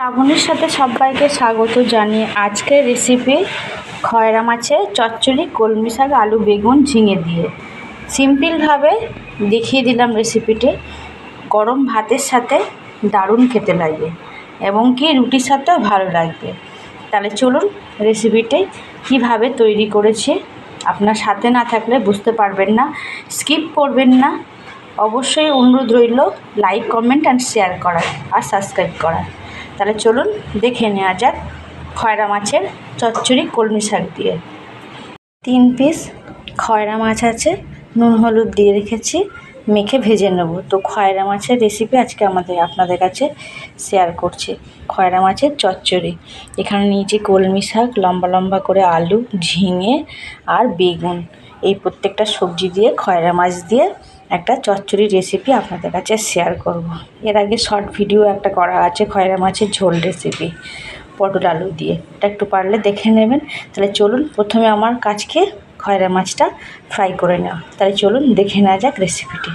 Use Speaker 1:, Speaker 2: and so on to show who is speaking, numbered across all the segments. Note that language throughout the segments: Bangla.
Speaker 1: শ্রাবণীর সাথে সবাইকে স্বাগত জানিয়ে আজকের রেসিপি খয়রা মাছের চচ্চড়ি কলমি শাক, আলু, বেগুন ঝিঙে দিয়ে। সিম্পলভাবে দেখিয়ে দিলাম রেসিপিটি গরম ভাতের সাথে দারুণ খেতে লাগে এবং কি রুটির সাথেও ভালো লাগবে। তাহলে চলুন রেসিপিটি কীভাবে তৈরি করেছি আপনার সাথে না থাকলে বুঝতে পারবেন না স্কিপ করবেন না। অবশ্যই অনুরোধ রইল লাইক কমেন্ট অ্যান্ড শেয়ার করার আর সাবস্ক্রাইব করার। তাহলে চলুন দেখে নেওয়া যাক খয়রা মাছের চচ্চড়ি কলমি শাক দিয়ে। তিন পিস খয়রা মাছ আছে, নুন, হলুদ দিয়ে রেখেছি, মেখে ভেজে নেব। তো খয়রা মাছের রেসিপি আজকে আমাদের, আপনাদের কাছে শেয়ার করছি। খয়রা মাছের চচ্চড়ি। এখানে নিয়েছি কলমি শাক, লম্বা লম্বা করে আলু, ঝিঙে আর বেগুন। এই প্রত্যেকটা সবজি দিয়ে, খয়রা মাছ দিয়ে একটা চচ্চড়ি রেসিপি আপনাদের কাছে শেয়ার করব। এর আগে শর্ট ভিডিও একটা করা আছে, খয়রা মাছের ঝোল রেসিপি পটল আলু দিয়ে। এটা একটু পারলে দেখে নেবেন। তাহলে চলুন, প্রথমে আমার কাজকে খয়রা মাছটা ফ্রাই করে নেওয়া। তাহলে চলুন, দেখে নেওয়া যাক রেসিপিটি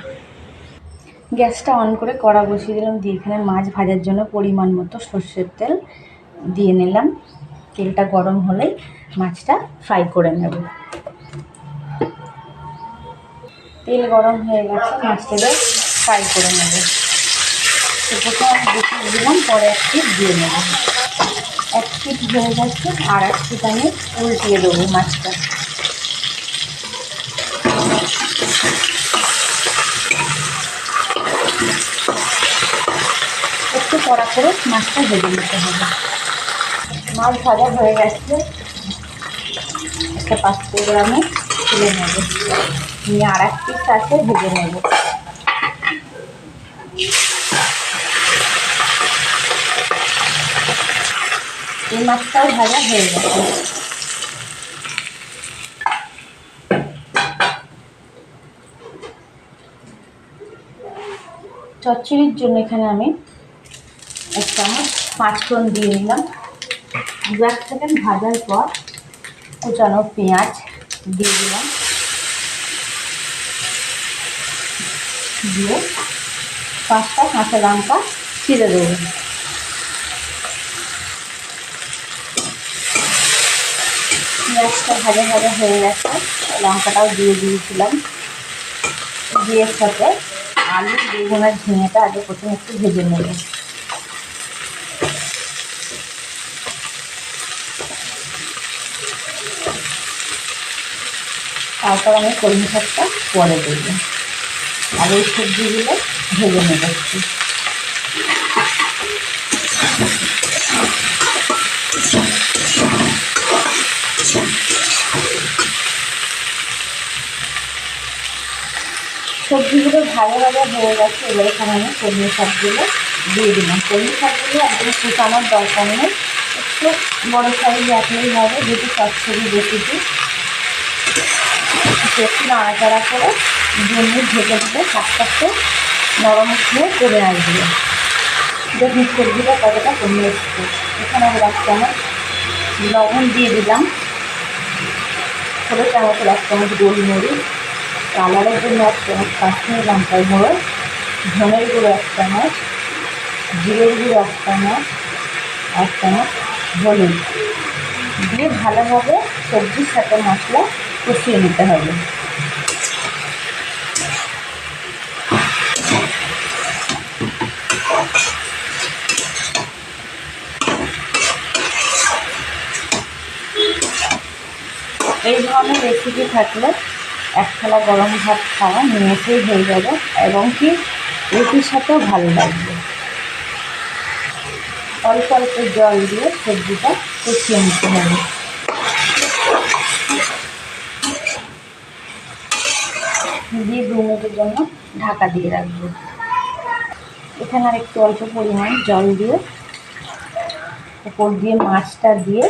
Speaker 1: গ্যাসটা অন করে কড়া বসিয়ে দিলাম, দিয়ে এখানে মাছ ভাজার জন্য পরিমাণ মতো সর্ষের তেল দিয়ে নিলাম। তেলটা গরম হলেই মাছটা ফ্রাই করে নেব। তেল গরম হয়ে গেছে, মাছটাকে ফ্রাই করে নেব। তো প্রথমে দু দিলাম, পরে এক পিস দিয়ে নেব। এক পিস হয়ে গেছে, আর এক পিস আমি উল্টিয়ে দেবো মাছটা। একটু কড়া করে মাছটা ভেজে নিতে হবে। মাছ ভাজা হয়ে গেছে। একটা পাঁচশো গ্রামে তুলে নেব। নিয়ে আর এক পিস আছে ভেজে নেব। এই মাছটাও ভাজা হয়ে গেছে। চচ্চড়ির জন্য এখানে আমি এক চামচ পাঁচফোড়ন দিয়ে নিলাম। দু এক সেকেন্ড ভাজার পর কুচানো পেঁয়াজ দিয়ে দিলাম। দিয়ে পাঁচটা কাঁচা লঙ্কা ছিঁড়ে দেবো। পেঁয়াজটা ভাজা ভাজা হয়ে গেছে, লঙ্কাটাও দিয়ে দিয়েছিলাম। দিয়ে সাথে আলু, বেগুন আর ঝিঙেটা আগে প্রথমে একটু ভেজে নেব। তারপর আমি কলমি শাকটা পরে দেব। আর এই সবজিগুলো ভেজে নেব সবজিগুলো ভালো ভালো হয়ে গেছে, এবার এখানে আমি কলমি শাকগুলো দিয়ে দিলাম। কলমি শাকগুলো একদম শুকানোর দরকার নেই, একটু বড়ো সাইজ রাখলেই হবে, যেহেতু চচ্চড়ি রেসিপি একটু নাড়াচাড়া করে মিনিট ঢেকে দিলে শাকটা নরম হয়ে করে আসবে। দেখুন সবজিটা কতটা কমে এসছে এখানে আমি এক চামচ লবণ দিয়ে দিলাম। ছোটো চামচের এক চামচ গোলমরিচ, কালারের জন্য এক চামচ কাশ্মীর লঙ্কার গুঁড়ো, ধনের গুঁড়ো এক চামচ, জিরের গুঁড়ো এক চামচ এক চামচ হলুদ। দিয়ে ভালোভাবে সবজির সাথে মশলা কষিয়ে নিতে হবে। এই ধরনের রেসিপি থাকলে এক থালা গরম ভাত খাওয়া নিমেষেই হয়ে যাবে এবং কি রুটির সাথেও ভালো লাগবে। অল্প অল্প জল দিয়ে সবজিটা কষিয়ে নিতে হবে। দিয়ে দু মিনিটের জন্য ঢাকা দিয়ে রাখব। এখানে আর একটু অল্প পরিমাণ জল দিয়ে, উপর দিয়ে মাছটা দিয়ে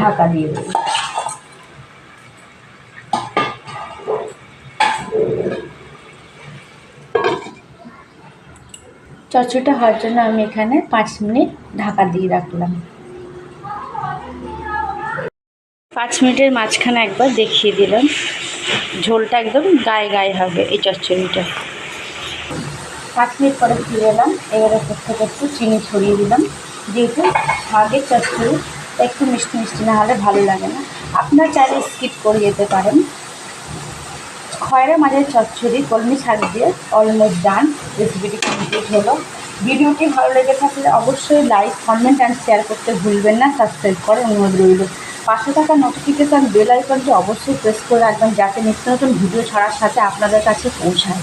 Speaker 1: ঢাকা দিয়ে দেবো। চচ্চড়িটা হওয়ার জন্য আমি এখানে পাঁচ মিনিট ঢাকা দিয়ে রাখলাম। পাঁচ মিনিটের মাঝখানে একবার দেখিয়ে দিলাম। ঝোলটা একদম গায়ে গায়ে হবে এই চচ্চড়িটা। পাঁচ মিনিট পরে ফিরে এলাম। এবারে প্রত্যেক একটু চিনি ছড়িয়ে দিলাম। যেহেতু শাকের চচ্চড়ি, একটু মিষ্টি মিষ্টি না হলে ভালো লাগে না। আপনার চাইলে স্কিপ করে যেতে পারেন। খয়রা মাঝের চচ্চড়ি, কলমি শাক দিয়ে অলমোস্ট ডান রেসিপিটি কমপ্লিট হলো। ভিডিওটি ভালো লেগে থাকলে অবশ্যই লাইক কমেন্ট অ্যান্ড শেয়ার করতে ভুলবেন না। সাবস্ক্রাইব করে অনুরোধ রইল। পাশে থাকা নোটিফিকেশান বেল আইকনটি অবশ্যই প্রেস করে রাখবেন যাতে নিত্য নতুন ভিডিও ছাড়ার সাথে আপনাদের কাছে পৌঁছায়।